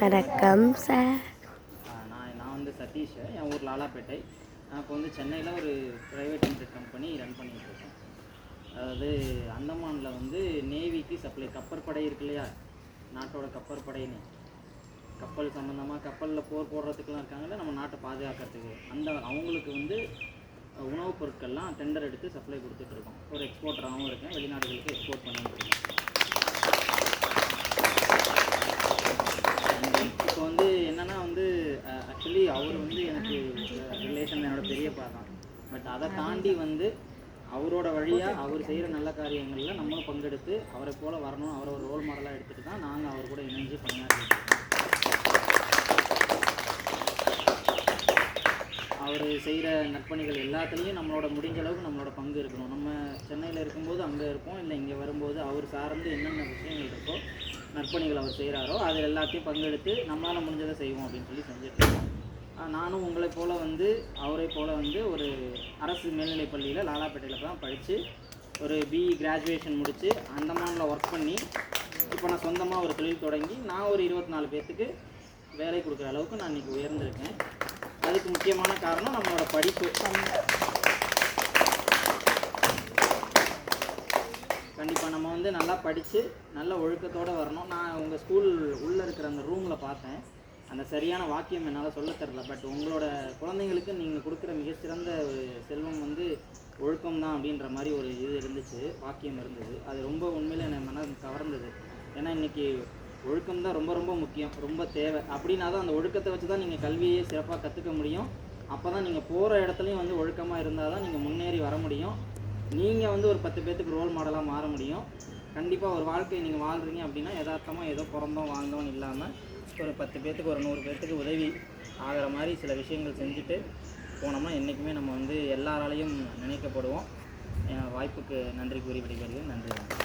வணக்கம் சார் நான் நான் வந்து சதீஷ் என் ஊர் லாலாப்பேட்டை. நான் இப்போ வந்து சென்னையில் ஒரு ப்ரைவேட் லிமிடெட் கம்பெனி ரன் பண்ணிட்டு இருக்கேன். அதாவது அந்தமானில் வந்து நேவிக்கு சப்ளை கப்பற்படை இருக்கு இல்லையா? நாட்டோட கப்பற்படைன்னு கப்பல் சம்மந்தமாக கப்பலில் போர் போடுறதுக்குலாம் இருக்காங்கல்ல நம்ம நாட்டை பாதுகாக்கிறதுக்கு. அந்த அவங்களுக்கு வந்து உணவுப் பொருட்கள்லாம் டெண்டர் எடுத்து சப்ளை கொடுத்துட்ருக்கோம் ஒரு எக்ஸ்போர்ட்டராகவும் இருக்கேன் வெளிநாடுகளுக்கு எக்ஸ்போர்ட் பண்ணிட்டு இருக்கேன் இப்போ வந்து என்னன்னா வந்து ஆக்சுவலி அவர் வந்து எனக்கு ரிலேஷன் என்னோட பெரியப்பா தான் பட் அதை தாண்டி வந்து அவரோட வழியாக அவர் செய்கிற நல்ல காரியங்களில் நம்மளும் பங்கெடுத்து அவரை போல வரணும் அவரை ஒரு ரோல் மாடலாக எடுத்துகிட்டு தான் நாங்கள் அவர் கூட இணைஞ்சு பணியாற்றிட்டு அவர் செய்கிற நற்பணிகள் எல்லாத்துலேயும் நம்மளோட முடிஞ்ச அளவுக்கு நம்மளோட பங்கு இருக்கணும். நம்ம சென்னையில் இருக்கும்போது அங்கே இருப்போம் இல்லை இங்கே வரும்போது அவர் சார்ந்து என்னென்ன விஷயங்கள் இருக்கோ நற்பணிகள் அவர் செய்கிறாரோ அது எல்லாத்தையும் பங்கெடுத்து நம்மளால் முடிஞ்சதை செய்வோம் அப்படின்னு சொல்லி செஞ்சுட்டு இருக்கோம். நானும் உங்களை போல் வந்து அவரை போல் வந்து ஒரு அரசு மேல்நிலைப் பள்ளியில் லாலாப்பேட்டையில் தான் படித்து ஒரு பிஇ கிராஜுவேஷன் முடித்து அந்தமானில் ஒர்க் பண்ணி இப்போ நான் சொந்தமாக ஒரு தொழில் தொடங்கி நான் ஒரு இருபத்தி நாலு பேர்த்துக்கு வேலை கொடுக்குற அளவுக்கு நான் இன்றைக்கி உயர்ந்திருக்கேன். அதுக்கு முக்கியமான காரணம் நம்மளோட படிப்பு. கண்டிப்பாக நம்ம வந்து நல்லா படித்து நல்ல ஒழுக்கத்தோடு வரணும். நான் உங்கள் ஸ்கூல் உள்ளே இருக்கிற அந்த ரூமில் பார்த்தேன். அந்த சரியான வாக்கியம் என்னால் சொல்ல தெரில பட் உங்களோட குழந்தைங்களுக்கு நீங்கள் கொடுக்குற மிகச்சிறந்த ஒரு செல்வம் வந்து ஒழுக்கம் தான் அப்படின்ற மாதிரி ஒரு இது இருந்துச்சு வாக்கியம் இருந்தது. அது ரொம்ப உண்மையில் என்னை மனம் கவர்ந்தது. ஏன்னா இன்றைக்கி ஒழுக்கம் தான் ரொம்ப ரொம்ப முக்கியம் ரொம்ப தேவை. அப்படின்னா தான் அந்த ஒழுக்கத்தை வச்சு தான் நீங்கள் கல்வியை சிறப்பாக கற்றுக்க முடியும். அப்போ தான் நீங்கள் போகிற இடத்துலையும் வந்து ஒழுக்கமாக இருந்தால் தான் நீங்கள் முன்னேறி வர முடியும். நீங்கள் வந்து ஒரு பத்து பேர்த்துக்கு ரோல் மாடலாக மாற முடியும். கண்டிப்பாக ஒரு வாழ்க்கையை நீங்கள் வாழ்கிறீங்க அப்படின்னா யதார்த்தமாக ஏதோ பிறந்தோம் வாழ்ந்தோம் இல்லாமல் ஒரு பத்து பேர்த்துக்கு ஒரு நூறு பேர்த்துக்கு உதவி ஆகிற மாதிரி சில விஷயங்கள் செஞ்சுட்டு போனோம்னா என்றைக்குமே நம்ம வந்து எல்லாராலையும் நினைக்கப்படுவோம். என் வாய்ப்புக்கு நன்றி கூறி விடைபெறுகிறேன். நன்றி.